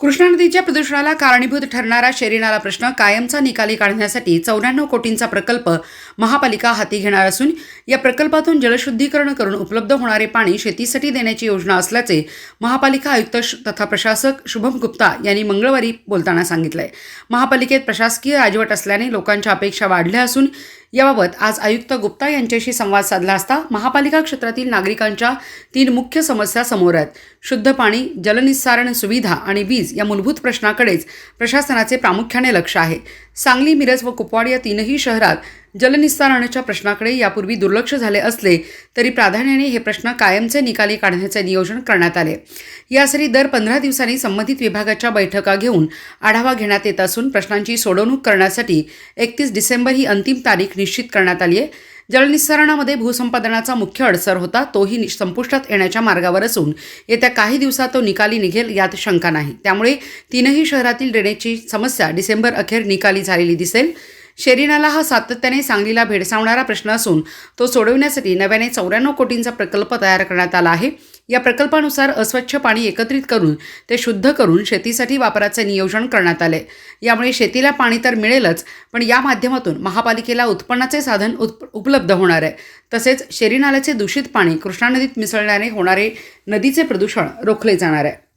कृष्णा नदीच्या प्रदूषणाला कारणीभूत ठरणारा शेरीनाला प्रश्न कायमचा निकाली काढण्यासाठी चौऱ्याण्णव कोटींचा प्रकल्प महापालिका हाती घेणार असून या प्रकल्पातून जलशुद्धीकरण करून उपलब्ध होणारे पाणी शेतीसाठी देण्याची योजना असल्याचे महापालिका आयुक्त श- तथा प्रशासक शुभम गुप्ता यांनी मंगळवारी बोलताना सांगितलंय. महापालिकेत प्रशासकीय राजवट असल्याने लोकांच्या अपेक्षा वाढल्या असून याबाबत आज आयुक्त गुप्ता यांच्याशी संवाद साधला असता महापालिका क्षेत्रातील नागरिकांच्या तीन मुख्य समस्या समोर आहेत. शुद्ध पाणी जलनिस्सारण सुविधा आणि वीज या मूलभूत प्रश्नाकडेच प्रशासनाचे प्रामुख्याने लक्ष आहे. सांगली मिरज व कुपवाड या तीनही शहरात जलनिस्तारणाच्या प्रश्नाकडे यापूर्वी दुर्लक्ष झाले असले तरी प्राधान्याने हे प्रश्न कायमचे निकाली काढण्याचे नियोजन करण्यात आले. यासाठी दर पंधरा दिवसांनी संबंधित विभागाच्या बैठका घेऊन आढावा घेण्यात येत असून प्रश्नांची सोडवणूक करण्यासाठी एकतीस डिसेंबर ही अंतिम तारीख निश्चित करण्यात आली आहे. जलनिस्सारणामध्ये भूसंपादनाचा मुख्य अडसर होता तोही नि- संपुष्टात येण्याच्या मार्गावर असून येत्या काही दिवसात तो निकाली निघेल यात शंका नाही. त्यामुळे तीनही शहरातील ड्रेनेजची समस्या डिसेंबर अखेर निकाली झालेली दिसेल. शेरिनाला हा सातत्याने सांगलीला भेडसावणारा प्रश्न असून तो सोडवण्यासाठी नव्याने चौऱ्याण्णव कोटींचा प्रकल्प तयार करण्यात आला आहे. या प्रकल्पानुसार अस्वच्छ पाणी एकत्रित करून ते शुद्ध करून शेतीसाठी वापराचे नियोजन करण्यात आले. यामुळे शेतीला पाणी तर मिळेलच पण या माध्यमातून महापालिकेला उत्पन्नाचे साधन उत् उपलब्ध होणार आहे. तसेच शेरी नाल्याचे दूषित पाणी कृष्णा नदीत मिसळल्याने होणारे नदीचे प्रदूषण रोखले जाणार आहे.